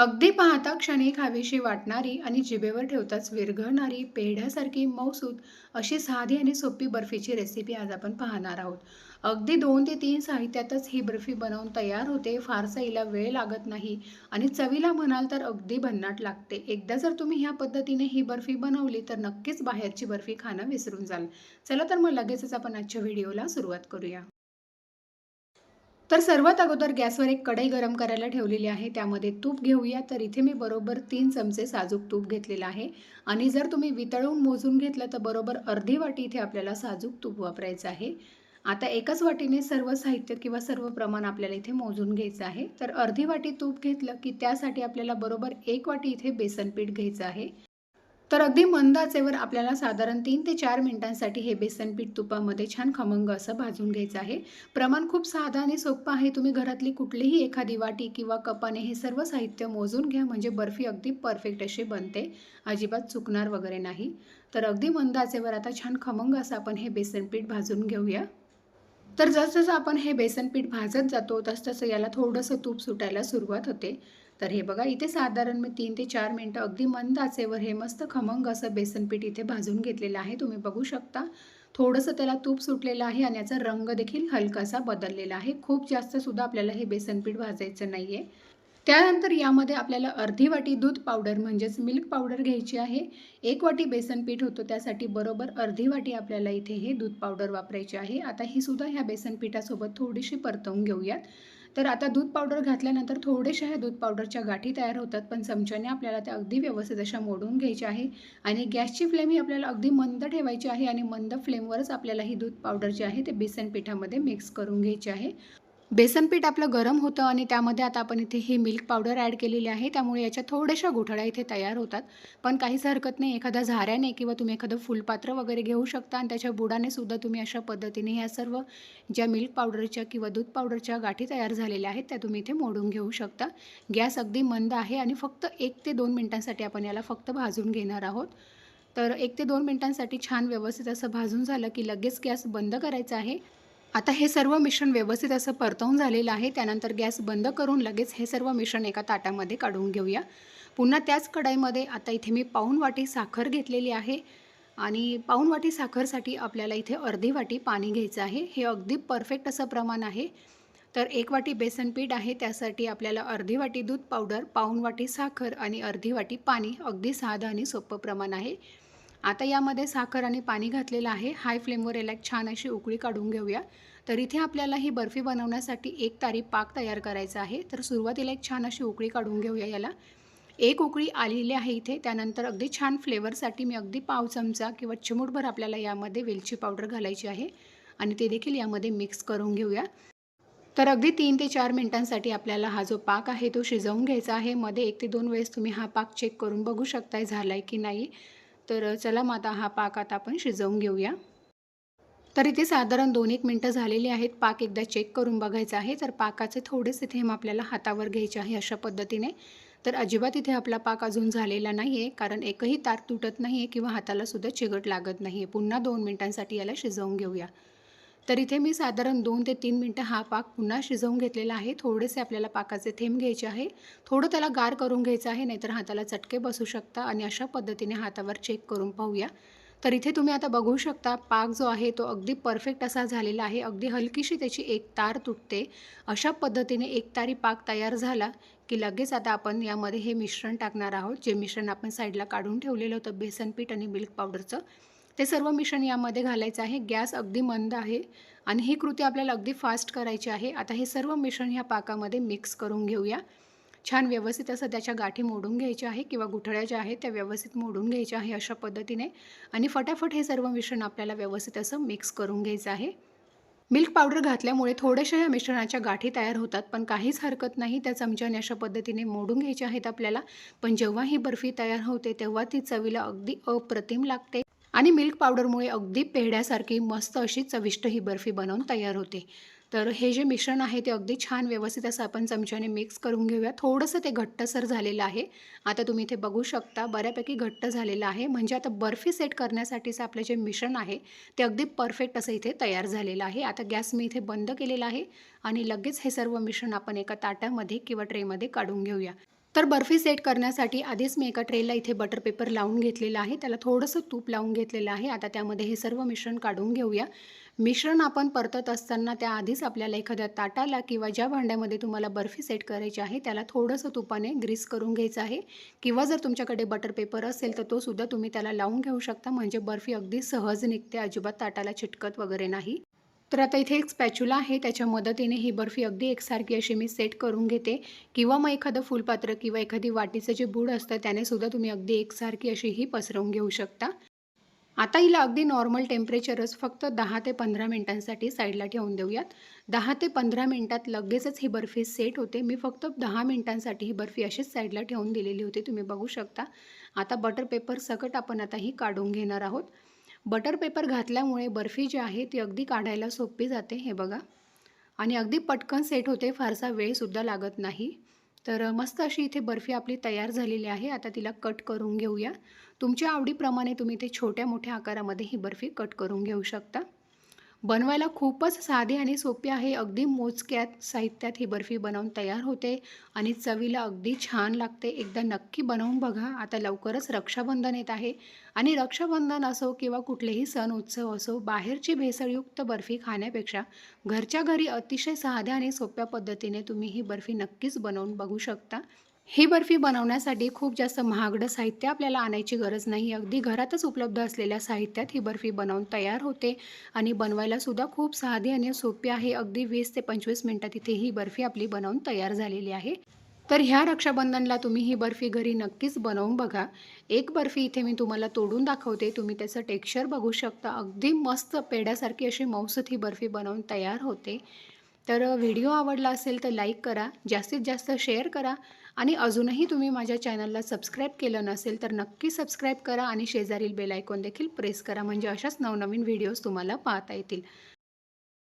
अगदी पाहता क्षणी खावीशी वाटणारी आणि जिभेवर ठेवताच विरघळणारी पेढ्यासारखी मौसूद अशी साधी आणि सोपी बर्फीची रेसिपी आज आपण पाहणार आहोत. अगदी दोन ते तीन साहित्यातच ही बर्फी बनवून तयार होते फारसा हिला वेळ लागत नाही आणि चवीला म्हणाल तर अगदी भन्नाट लागते. एकदा जर तुम्ही ह्या पद्धतीने ही बर्फी बनवली तर नक्कीच बाहेरची बर्फी खाणं विसरून जाल. चला तर मग लगेचच आपण आजच्या व्हिडिओला सुरुवात करूया. तर सर्वात अगोदर गॅसवर एक कढई गरम करायला ठेवलेली आहे. त्यामध्ये तूप घेऊया. तर इथे मी बरोबर तीन चमचे साजूक तूप घेतलेलं आहे. आणि जर तुम्ही वितळून मोजून घेतलं तर बरोबर अर्धी वाटी इथे आपल्याला साजूक तूप वापरायचं आहे. आता एकाच वाटीने सर्व साहित्य किंवा सर्व प्रमाण आपल्याला इथे मोजून घ्यायचं आहे. तर अर्धी वाटी तूप घेतलं की त्यासाठी आपल्याला बरोबर एक वाटी इथे बेसन पीठ घ्यायचं आहे. तर अगदी मंद आचेवर आपल्याला साधारण तीन ते चार मिनिटांसाठी हे बेसन पीठ तुपामध्ये छान खमंग असं भाजून घ्यायचं आहे. प्रमाण खूप साधा आणि सोपं आहे. तुम्ही घरातली कुठलीही एखादी वाटी किंवा कपाने हे सर्व साहित्य मोजून घ्या. म्हणजे बर्फी अगदी परफेक्ट अशी बनते. अजिबात चुकणार वगैरे नाही. तर अगदी मंद आचेवर आता छान खमंग असं आपण हे बेसन पीठ भाजून घेऊया. तर जसजसं आपण हे बेसन पीठ भाजत जातो तसतसं याला थोडंसं तूप सुटायला सुरुवात होते. तर हे बघा इथे साधारण मी तीन ते चार मिनटं अगदी मंद आचेवर हे मस्त खमंग असं बेसनपीठ इथे भाजून घेतलेलं आहे. तुम्ही बघू शकता. थोडंसं त्याला तूप सुटलेलं आहे आणि याचा रंग देखील हलकासा बदललेला आहे. खूप जास्त सुद्धा आपल्याला हे बेसनपीठ भाजायचं नाही आहे त्यानंतर यामध्ये आपल्याला अर्धी वाटी दूध पावडर म्हणजेच मिल्क पावडर घ्यायची आहे. एक वाटी बेसन पीठ होतं त्यासाठी बरोबर अर्धी वाटी आपल्याला इथे हे दूध पावडर वापरायची आहे. आता ही सुद्धा ह्या बेसन पिठासोबत थोडीशी परतवून घेऊयात. तर आता दूध पावडर घातल्यानंतर थोडेशा ह्या दूध पावडरच्या गाठी तयार होतात पण चमच्याने आपल्याला त्या अगदी व्यवस्थित अशा मोडून घ्यायच्या आहे. आणि गॅसची फ्लेम ही आपल्याला अगदी मंद ठेवायची आहे आणि मंद फ्लेमवरच आपल्याला ही दूध पावडर जी आहे ते बेसन पिठामध्ये मिक्स करून घ्यायची आहे. बेसन पीठ आपलं गरम होतं आणि त्यामध्ये आता आपण इथे ही मिल्क पावडर ॲड केलेली आहे. त्यामुळे याच्या थोड्याशा घोटाळ्या इथे तयार होतात. पण काहीच हरकत नाही. एखाद्या झाऱ्याने किंवा तुम्ही एखादं फुलपात्र वगैरे घेऊ शकता आणि त्याच्या बुडाने सुद्धा तुम्ही अशा पद्धतीने ह्या सर्व ज्या मिल्क पावडरच्या किंवा दूध पावडरच्या गाठी तयार झालेल्या आहेत त्या तुम्ही इथे मोडून घेऊ शकता. गॅस अगदी मंद आहे आणि फक्त एक ते दोन मिनटांसाठी आपण याला फक्त भाजून घेणार आहोत. तर एक ते दोन मिनटांसाठी छान व्यवस्थित असं भाजून झालं की लगेच गॅस बंद करायचा आहे. आता हे सर्व मिश्रण व्यवस्थित असं परतवून झालेलं आहे. त्यानंतर गॅस बंद करून लगेच हे सर्व मिश्रण एका ताटामध्ये काढून घेऊया. पुन्हा त्याच कढाईमध्ये आता इथे मी पाऊण वाटी साखर घेतलेली आहे. आणि पाऊण वाटी साखरसाठी आपल्याला इथे अर्धी वाटी पाणी घ्यायचं आहे. हे अगदी परफेक्ट असं प्रमाण आहे. तर एक वाटी बेसन पीठ आहे. त्यासाठी आपल्याला अर्धी वाटी दूध पावडर पाऊण वाटी साखर आणि अर्धी वाटी पाणी. अगदी साधं आणि सोपं प्रमाण आहे. आता यामध्ये साखर आणि पाणी घातलेलं आहे. हाय फ्लेमवर याला एक छान अशी उकळी काढून घेऊया. तर इथे आपल्याला ही बर्फी बनवण्यासाठी एक तारी पाक तयार करायचा आहे. तर सुरुवातीला एक छान अशी उकळी काढून घेऊया याला. एक उकळी आलेली आहे इथे. त्यानंतर अगदी छान फ्लेवरसाठी मी अगदी पाव चमचा किंवा चिमूटभर आपल्याला यामध्ये वेलची पावडर घालायची आहे. आणि ते देखील यामध्ये मिक्स करून घेऊया. तर अगदी तीन ते चार मिनटांसाठी आपल्याला हा जो पाक आहे तो शिजवून घ्यायचा आहे. मध्ये एक ते दोन वेळेस तुम्ही हा पाक चेक करून बघू शकताय झाला आहे की नाही. तर चला मग आता हा पाक आता आपण शिजवून घेऊया. तर इथे साधारण दोन एक मिनटं झालेली आहेत. पाक एकदा चेक करून बघायचं आहे. तर पाकाचे थोडेसे थेंब आपल्याला हातावर घ्यायचे आहे अशा पद्धतीने. तर अजिबात इथे आपला पाक अजून झालेला नाही आहे कारण एकही तार तुटत नाही आहे किंवा हातालासुद्धा चिगट लागत नाही आहे पुन्हा दोन मिनटांसाठी याला शिजवून घेऊया. तर इथे मी साधारण दोन ते तीन मिनटं हा पाक पुन्हा शिजवून घेतलेला आहे. थोडेसे आपल्याला पाकाचे थेंब घ्यायचे आहे. थोडं त्याला गार करून घ्यायचं आहे नाहीतर हाताला चटके बसू शकता आणि अशा पद्धतीने हातावर चेक करून पाहूया. तर इथे तुम्ही आता बघू शकता पाक जो आहे तो अगदी परफेक्ट असा झालेला आहे. अगदी हलकीशी त्याची एक तार तुटते. अशा पद्धतीने एक तारी पाक तयार झाला की लगेच आता आपण यामध्ये हे मिश्रण टाकणार आहोत. जे मिश्रण आपण साईडला काढून ठेवलेलं होतं बेसन पीठ आणि मिल्क पावडरचं ते सर्व मिश्रण यामध्ये घालायचं आहे. गॅस अगदी मंद आहे आणि ही कृती आपल्याला अगदी फास्ट करायची आहे. आता हे सर्व मिश्रण ह्या पाकामध्ये मिक्स करून घेऊया. छान व्यवस्थित असं त्याच्या गाठी मोडून घ्यायच्या आहे किंवा गुठळ्या ज्या आहेत त्या व्यवस्थित मोडून घ्यायच्या आहे अशा पद्धतीने. आणि फटाफट हे सर्व मिश्रण आपल्याला व्यवस्थित असं मिक्स करून घ्यायचं आहे. मिल्क पावडर घातल्यामुळे थोड्याशा या मिश्रणाच्या गाठी तयार होतात पण काहीच हरकत नाही. त्या चमच्याने अशा पद्धतीने मोडून घ्यायच्या आहेत आपल्याला. पण जेव्हा ही बर्फी तयार होते तेव्हा ती चवीला अगदी अप्रतिम लागते. आणि मिल्क पावडरमुळे अगदी पेढ्यासारखी मस्त अशी चविष्ट ही बर्फी बनवून तयार होते. तर हे जे मिश्रण आहे ते अगदी छान व्यवस्थित असं आपण चमच्याने मिक्स करून घेऊया. थोडंसं ते घट्टसर झालेलं आहे. आता तुम्ही इथे बघू शकता बऱ्यापैकी घट्ट झालेलं आहे. म्हणजे आता बर्फी सेट करण्यासाठीचं आपलं जे मिश्रण आहे ते अगदी परफेक्ट असं इथे तयार झालेलं आहे. आता गॅस मी इथे बंद केलेला आहे आणि लगेच हे सर्व मिश्रण आपण एका ताटामध्ये किंवा ट्रेमध्ये काढून घेऊया. तर बर्फी सेट करण्यासाठी आधीच मी एका ट्रेला इथे बटर पेपर लावून घेतलेला आहे. त्याला थोडंसं तूप लावून घेतलेलं आहे. आता त्यामध्ये हे सर्व मिश्रण काढून घेऊया. मिश्रण आपण परतत असताना त्या आधीच आपल्याला एखाद्या ताटाला किंवा ज्या भांड्यामध्ये तुम्हाला बर्फी सेट करायची आहे त्याला थोडंसं तुपाने ग्रीस करून घ्यायचं आहे. किंवा जर तुमच्याकडे बटर पेपर असेल तर तो सुद्धा तुम्ही त्याला लावून घेऊ शकता. म्हणजे बर्फी अगदी सहज निघते अजिबात ताटाला चिटकत वगैरे नाही. तर आता इथे एक स्पॅच्युला आहे त्याच्या मदतीने ही बर्फी अगदी एकसारखी अशी मी सेट करून घेते. किंवा मग एखादं फुलपात्र किंवा एखादी वाटीचं जे बूड असतं त्याने सुद्धा तुम्ही अगदी एकसारखी अशी ही पसरवून घेऊ शकता. आता हिला अगदी नॉर्मल टेम्परेचरच फक्त दहा ते पंधरा मिनटांसाठी साईडला ठेवून देऊयात. दहा ते पंधरा मिनटात लगेचच ही बर्फी सेट होते. मी फक्त दहा मिनटांसाठी ही बर्फी अशीच साईडला ठेवून दिलेली होती तुम्ही बघू शकता. आता बटर पेपर सकट आपण आता ही काढून घेणार आहोत. बटर पेपर घातल्यामुळे बर्फी जी आहे ती अगदी काढायला सोपी जाते हे बघा. आणि अगदी पटकन सेट होते फारसा वेळसुद्धा लागत नाही. तर मस्त अशी इथे बर्फी आपली तयार झालेली आहे. आता तिला कट करून घेऊया. तुमच्या आवडीप्रमाणे तुम्ही ते छोट्या मोठ्या आकारामध्ये ही बर्फी कट करून घेऊ शकता. बनवायला खूपच साधी आणि सोपी आहे. अगदी मोजक्यात साहित्यात ही बर्फी बनवून तयार होते आणि चवीला अगदी छान लागते. एकदा नक्की बनवून बघा. आता लवकरच रक्षाबंधन येत आहे आणि रक्षाबंधन असो किंवा कुठलेही सण उत्सव असो बाहेरची भेसळयुक्त बर्फी खाण्यापेक्षा घरच्या घरी अतिशय साध्या आणि सोप्या पद्धतीने तुम्ही ही बर्फी नक्कीच बनवून बघू शकता. ही बर्फी बनवण्यासाठी खूप जास्त महागडं साहित्य आपल्याला आणायची गरज नाही. अगदी घरातच उपलब्ध असलेल्या साहित्यात ही बर्फी बनवून तयार होते आणि बनवायलासुद्धा खूप साधी आणि सोपी आहे. अगदी वीस ते पंचवीस मिनटात इथे ही बर्फी आपली बनवून तयार झालेली आहे. तर ह्या रक्षाबंधनला तुम्ही ही बर्फी घरी नक्कीच बनवून बघा. एक बर्फी इथे मी तुम्हाला तोडून दाखवते. तुम्ही त्याचं टेक्स्चर बघू शकता. अगदी मस्त पेड्यासारखी अशी मौसत ही बर्फी बनवून तयार होते. तर व्हिडिओ आवडला असेल तर लाईक करा. जास्तीत जास्त शेअर करा. आणि अजूनही तुम्ही माझ्या चॅनलला सबस्क्राईब केलं नसेल तर नक्की सबस्क्राईब करा आणि शेजारील बेल आयकॉन देखील प्रेस करा म्हणजे अशाच नवनवीन व्हिडिओज तुम्हाला पाहता येतील.